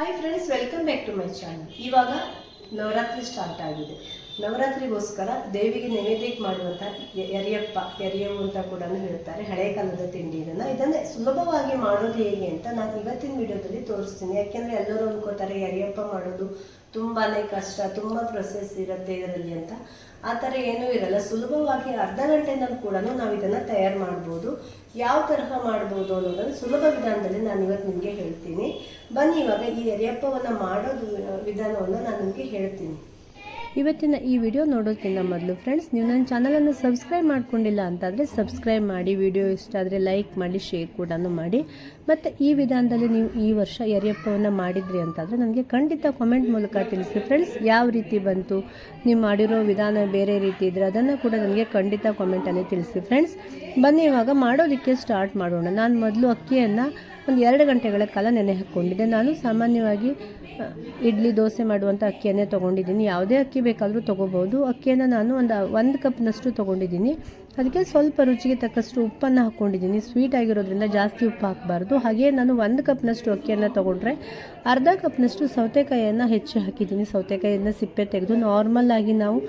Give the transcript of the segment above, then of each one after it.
Hi friends welcome back to my channel ಇವಾಗ Navratri start ಆಗಿದೆ. ನವರಾತ್ರಿಗೋಸ್ಕರ ದೇವಿಗೆ ನೈವೇದ್ಯಕ್ಕೆ ಮಾಡುವಂಥ ಎರಿಯಪ್ಪ ಎರಿಯವು ಅಂತ ಕೂಡ ಹೇಳ್ತಾರೆ, ಹಳೆ ಕಾಲದ ತಿಂಡಿ ಇದನ್ನು. ಇದನ್ನೇ ಸುಲಭವಾಗಿ ಮಾಡೋದು ಹೇಗೆ ಅಂತ ನಾನು ಇವತ್ತಿನ ವಿಡಿಯೋದಲ್ಲಿ ತೋರಿಸ್ತೀನಿ. ಯಾಕೆಂದರೆ ಎಲ್ಲರೂ ಅಂದ್ಕೋತಾರೆ ಎರಿಯಪ್ಪ ಮಾಡೋದು ತುಂಬಾ ಕಷ್ಟ, ತುಂಬ ಪ್ರೊಸೆಸ್ ಇರುತ್ತೆ ಇದರಲ್ಲಿ ಅಂತ. ಆ ಥರ ಏನೂ ಇರಲ್ಲ. ಸುಲಭವಾಗಿ ಅರ್ಧ ಗಂಟೆನಲ್ಲಿ ಕೂಡ ನಾವು ಇದನ್ನು ತಯಾರು ಮಾಡ್ಬೋದು. ಯಾವ ತರಹ ಮಾಡ್ಬೋದು ಅನ್ನೋದನ್ನು ಸುಲಭ ವಿಧಾನದಲ್ಲಿ ನಾನು ಇವತ್ತು ನಿಮಗೆ ಹೇಳ್ತೀನಿ. ಬನ್ನಿ ಇವಾಗ ಈ ಎರಿಯಪ್ಪವನ್ನು ಮಾಡೋದು ವಿಧಾನವನ್ನು ನಾನು ನಿಮಗೆ ಹೇಳ್ತೀನಿ. ಇವತ್ತಿನ ಈ ವಿಡಿಯೋ ನೋಡೋದಕ್ಕಿಂತ ಮೊದಲು ಫ್ರೆಂಡ್ಸ್ ನೀವು ನನ್ನ ಚಾನಲನ್ನು ಸಬ್ಸ್ಕ್ರೈಬ್ ಮಾಡ್ಕೊಂಡಿಲ್ಲ ಅಂತಾದರೆ ಸಬ್ಸ್ಕ್ರೈಬ್ ಮಾಡಿ, ವಿಡಿಯೋ ಇಷ್ಟ ಆದರೆ ಲೈಕ್ ಮಾಡಿ ಶೇರ್ ಕೂಡ ಮಾಡಿ. ಮತ್ತು ಈ ವಿಧಾನದಲ್ಲಿ ನೀವು ಈ ವರ್ಷ ಯರಿಯಪ್ಪವನ್ನು ಮಾಡಿದ್ರಿ ಅಂತಾದರೆ ನನಗೆ ಖಂಡಿತ ಕಾಮೆಂಟ್ ಮೂಲಕ ತಿಳಿಸಿ. ಫ್ರೆಂಡ್ಸ್ ಯಾವ ರೀತಿ ಬಂತು? ನೀವು ಮಾಡಿರೋ ವಿಧಾನ ಬೇರೆ ರೀತಿ ಇದ್ದರೆ ಅದನ್ನು ಕೂಡ ನನಗೆ ಖಂಡಿತ ಕಾಮೆಂಟಲ್ಲಿ ತಿಳಿಸಿ. ಫ್ರೆಂಡ್ಸ್ ಬನ್ನಿ ಇವಾಗ ಮಾಡೋದಕ್ಕೆ ಸ್ಟಾರ್ಟ್ ಮಾಡೋಣ. ನಾನು ಮೊದಲು ಅಕ್ಕಿಯನ್ನು ಒಂದು ಎರಡು ಗಂಟೆಗಳ ಕಾಲ ನೆನೆ ಹಾಕ್ಕೊಂಡಿದ್ದೆ. ನಾನು ಸಾಮಾನ್ಯವಾಗಿ ಇಡ್ಲಿ, ದೋಸೆ ಮಾಡುವಂಥ ಅಕ್ಕಿಯನ್ನೇ ತೊಗೊಂಡಿದ್ದೀನಿ. ಯಾವುದೇ ಅಕ್ಕಿ ಬೇಕಾದರೂ ತೊಗೋಬೋದು ಅಕ್ಕಿಯನ್ನು ನಾನು ಒಂದು ಒಂದು ಕಪ್ನಷ್ಟು ತೊಗೊಂಡಿದ್ದೀನಿ. ಅದಕ್ಕೆ ಸ್ವಲ್ಪ ರುಚಿಗೆ ತಕ್ಕಷ್ಟು ಉಪ್ಪನ್ನು ಹಾಕ್ಕೊಂಡಿದ್ದೀನಿ. ಸ್ವೀಟ್ ಆಗಿರೋದ್ರಿಂದ ಜಾಸ್ತಿ ಉಪ್ಪು ಹಾಕಬಾರ್ದು. ಹಾಗೆ ನಾನು ಒಂದು ಕಪ್ನಷ್ಟು ಅಕ್ಕಿಯನ್ನು ತೊಗೊಂಡ್ರೆ ಅರ್ಧ ಕಪ್ನಷ್ಟು ಸೌತೆಕಾಯಿಯನ್ನು ಹೆಚ್ಚು ಹಾಕಿದ್ದೀನಿ. ಸೌತೆಕಾಯಿಯನ್ನು ಸಿಪ್ಪೆ ತೆಗೆದು ನಾರ್ಮಲ್ ಆಗಿ ನಾವು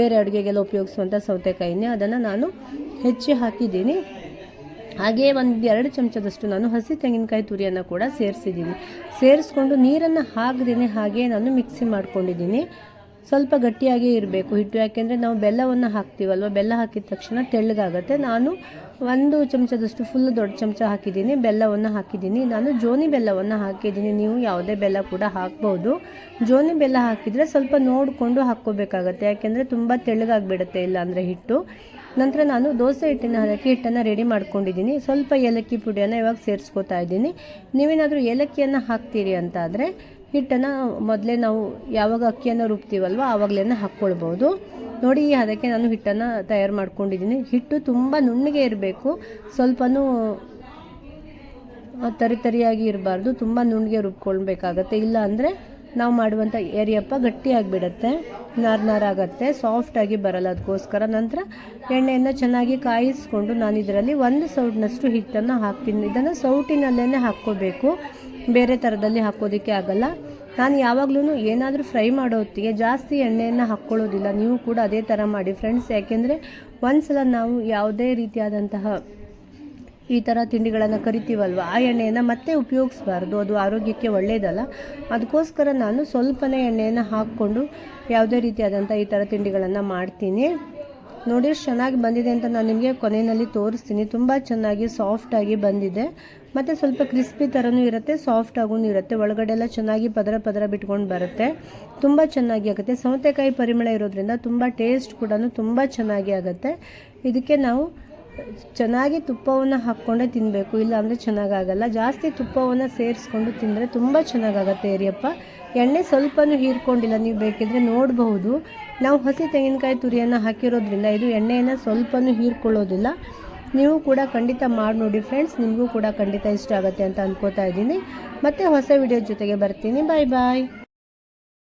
ಬೇರೆ ಅಡುಗೆಗೆಲ್ಲ ಉಪಯೋಗಿಸುವಂಥ ಸೌತೆಕಾಯಿನೇ. ಅದನ್ನು ನಾನು ಹೆಚ್ಚಿ ಹಾಕಿದ್ದೀನಿ. ಹಾಗೆ ಒಂದು ಎರಡು ಚಮಚದಷ್ಟು ನಾನು ಹಸಿ ತೆಂಗಿನಕಾಯಿ ತುರಿಯನ್ನು ಕೂಡ ಸೇರಿಸಿದ್ದೀನಿ. ಸೇರಿಸ್ಕೊಂಡು ನೀರನ್ನು ಹಾಕದೇನೆ ಹಾಗೆ ನಾನು ಮಿಕ್ಸಿ ಮಾಡ್ಕೊಂಡಿದ್ದೀನಿ. ಸ್ವಲ್ಪ ಗಟ್ಟಿಯಾಗೇ ಇರಬೇಕು ಹಿಟ್ಟು, ಯಾಕೆಂದರೆ ನಾವು ಬೆಲ್ಲವನ್ನು ಹಾಕ್ತೀವಲ್ವ, ಬೆಲ್ಲ ಹಾಕಿದ ತಕ್ಷಣ ತೆಳ್ಳಗಾಗುತ್ತೆ. ನಾನು ಒಂದು ಚಮಚದಷ್ಟು ಫುಲ್ ದೊಡ್ಡ ಚಮಚ ಹಾಕಿದ್ದೀನಿ, ಬೆಲ್ಲವನ್ನು ಹಾಕಿದ್ದೀನಿ. ನಾನು ಜೋನಿ ಬೆಲ್ಲವನ್ನು ಹಾಕಿದ್ದೀನಿ. ನೀವು ಯಾವುದೇ ಬೆಲ್ಲ ಕೂಡ ಹಾಕ್ಬೋದು. ಜೋನಿ ಬೆಲ್ಲ ಹಾಕಿದರೆ ಸ್ವಲ್ಪ ನೋಡಿಕೊಂಡು ಹಾಕ್ಕೋಬೇಕಾಗತ್ತೆ, ಯಾಕೆಂದರೆ ತುಂಬ ತೆಳ್ಳಗಾಗಿಬಿಡುತ್ತೆ ಇಲ್ಲಾಂದರೆ ಹಿಟ್ಟು. ನಂತರ ನಾನು ದೋಸೆ ಹಿಟ್ಟಿನ ಅದಕ್ಕೆ ಹಿಟ್ಟನ್ನು ರೆಡಿ ಮಾಡ್ಕೊಂಡಿದ್ದೀನಿ. ಸ್ವಲ್ಪ ಏಲಕ್ಕಿ ಪುಡಿಯನ್ನು ಇವಾಗ ಸೇರಿಸ್ಕೋತಾ ಇದ್ದೀನಿ. ನೀವೇನಾದರೂ ಏಲಕ್ಕಿಯನ್ನು ಹಾಕ್ತೀರಿ ಅಂತ ಆದರೆ ಹಿಟ್ಟನ್ನು ಮೊದಲೇ ನಾವು ಯಾವಾಗ ಅಕ್ಕಿಯನ್ನು ರುಬ್ತೀವಲ್ವ ಆವಾಗಲೇ ಹಾಕ್ಕೊಳ್ಬೋದು. ನೋಡಿ ಅದಕ್ಕೆ ನಾನು ಹಿಟ್ಟನ್ನು ತಯಾರು ಮಾಡ್ಕೊಂಡಿದ್ದೀನಿ. ಹಿಟ್ಟು ತುಂಬ ನುಣ್ಣಗೆ ಇರಬೇಕು. ಸ್ವಲ್ಪನೂ ತರಿತರಿಯಾಗಿ ಇರಬಾರ್ದು. ತುಂಬ ನುಣ್ಣಗೆ ರುಬ್ಕೊಳ್ಬೇಕಾಗತ್ತೆ. ಇಲ್ಲ ಅಂದರೆ ನಾವು ಮಾಡುವಂಥ ಏರಿಯಪ್ಪ ಗಟ್ಟಿಯಾಗಿಬಿಡತ್ತೆ ನಾರು ನಾರಾಗತ್ತೆ ಸಾಫ್ಟಾಗಿ ಬರಲ್ಲ ಅದಕ್ಕೋಸ್ಕರ ನಂತರ ಎಣ್ಣೆಯನ್ನು ಚೆನ್ನಾಗಿ ಕಾಯಿಸ್ಕೊಂಡು ನಾನು ಇದರಲ್ಲಿ ಒಂದು ಸೌಟ್ನಷ್ಟು ಹಿಟ್ಟನ್ನು ಹಾಕ್ತೀನಿ. ಇದನ್ನು ಸೌಟಿನಲ್ಲೇ ಹಾಕ್ಕೋಬೇಕು. ಬೇರೆ ಥರದಲ್ಲಿ ಹಾಕೋದಕ್ಕೆ ಆಗಲ್ಲ. ನಾನು ಯಾವಾಗಲೂ ಏನಾದರೂ ಫ್ರೈ ಮಾಡೋ ಹೊತ್ತಿಗೆ ಜಾಸ್ತಿ ಎಣ್ಣೆಯನ್ನು ಹಾಕ್ಕೊಳ್ಳೋದಿಲ್ಲ. ನೀವು ಕೂಡ ಅದೇ ಥರ ಮಾಡಿ. ಫ್ರೆಂಡ್ಸ್, ಯಾಕೆಂದರೆ ಒಂದು ಸಲ ನಾವು ಯಾವುದೇ ರೀತಿಯಾದಂತಹ ಈ ಥರ ತಿಂಡಿಗಳನ್ನು ಕರಿತೀವಲ್ವ? ಆ ಎಣ್ಣೆಯನ್ನು ಮತ್ತೆ ಉಪಯೋಗಿಸ್ಬಾರ್ದು. ಅದು ಆರೋಗ್ಯಕ್ಕೆ ಒಳ್ಳೆಯದಲ್ಲ ಅದಕ್ಕೋಸ್ಕರ ನಾನು ಸ್ವಲ್ಪನೇ ಎಣ್ಣೆಯನ್ನು ಹಾಕ್ಕೊಂಡು ಯಾವುದೇ ರೀತಿಯಾದಂಥ ಈ ಥರ ತಿಂಡಿಗಳನ್ನು ಮಾಡ್ತೀನಿ. ನೋಡಿ ಚೆನ್ನಾಗಿ ಬಂದಿದೆ ಅಂತ ನಾನು ನಿಮಗೆ ಕೊನೆಯಲ್ಲಿ ತೋರಿಸ್ತೀನಿ. ತುಂಬ ಚೆನ್ನಾಗಿ ಸಾಫ್ಟಾಗಿ ಬಂದಿದೆ. ಮತ್ತು ಸ್ವಲ್ಪ ಕ್ರಿಸ್ಪಿ ಥರನೂ ಇರುತ್ತೆ ಸಾಫ್ಟ್ ಆಗೂ ಇರುತ್ತೆ. ಒಳಗಡೆ ಎಲ್ಲ ಚೆನ್ನಾಗಿ ಪದರ ಪದರ ಬಿಟ್ಕೊಂಡು ಬರುತ್ತೆ. ತುಂಬ ಚೆನ್ನಾಗಿ ಆಗುತ್ತೆ. ಸೌತೆಕಾಯಿ ಪರಿಮಳ ಇರೋದ್ರಿಂದ ತುಂಬ ಟೇಸ್ಟ್ ಕೂಡ ತುಂಬ ಚೆನ್ನಾಗಿ ಆಗುತ್ತೆ. ಇದಕ್ಕೆ ನಾವು ಚೆನ್ನಾಗಿ ತುಪ್ಪವನ್ನು ಹಾಕ್ಕೊಂಡೇ ತಿನ್ನಬೇಕು ಇಲ್ಲಾಂದರೆ ಚೆನ್ನಾಗಾಗಲ್ಲ. ಜಾಸ್ತಿ ತುಪ್ಪವನ್ನು ಸೇರಿಸ್ಕೊಂಡು ತಿಂದರೆ ತುಂಬ ಚೆನ್ನಾಗಾಗತ್ತೆ ಏರಿಯಪ್ಪ. ಎಣ್ಣೆ ಸ್ವಲ್ಪನೂ ಹೀರ್ಕೊಂಡಿಲ್ಲ, ನೀವು ಬೇಕಿದ್ರೆ ನೋಡಬಹುದು. ನಾವು ಹಸಿ ತೆಂಗಿನಕಾಯಿ ತುರಿಯನ್ನು ಹಾಕಿರೋದ್ರಿಂದ ಇದು ಎಣ್ಣೆಯನ್ನು ಸ್ವಲ್ಪನೂ ಹೀರ್ಕೊಳ್ಳೋದಿಲ್ಲ. ನೀವು ಕೂಡ ಖಂಡಿತ ಮಾಡಿ ನೋಡಿ ಫ್ರೆಂಡ್ಸ್ ನಿಮಗೂ ಕೂಡ ಖಂಡಿತ ಇಷ್ಟ ಆಗುತ್ತೆ ಅಂತ ಅಂದ್ಕೋತಾ ಇದ್ದೀನಿ. ಮತ್ತೆ ಹೊಸ ವಿಡಿಯೋ ಜೊತೆಗೆ ಬರ್ತೀನಿ. ಬಾಯ್ ಬಾಯ್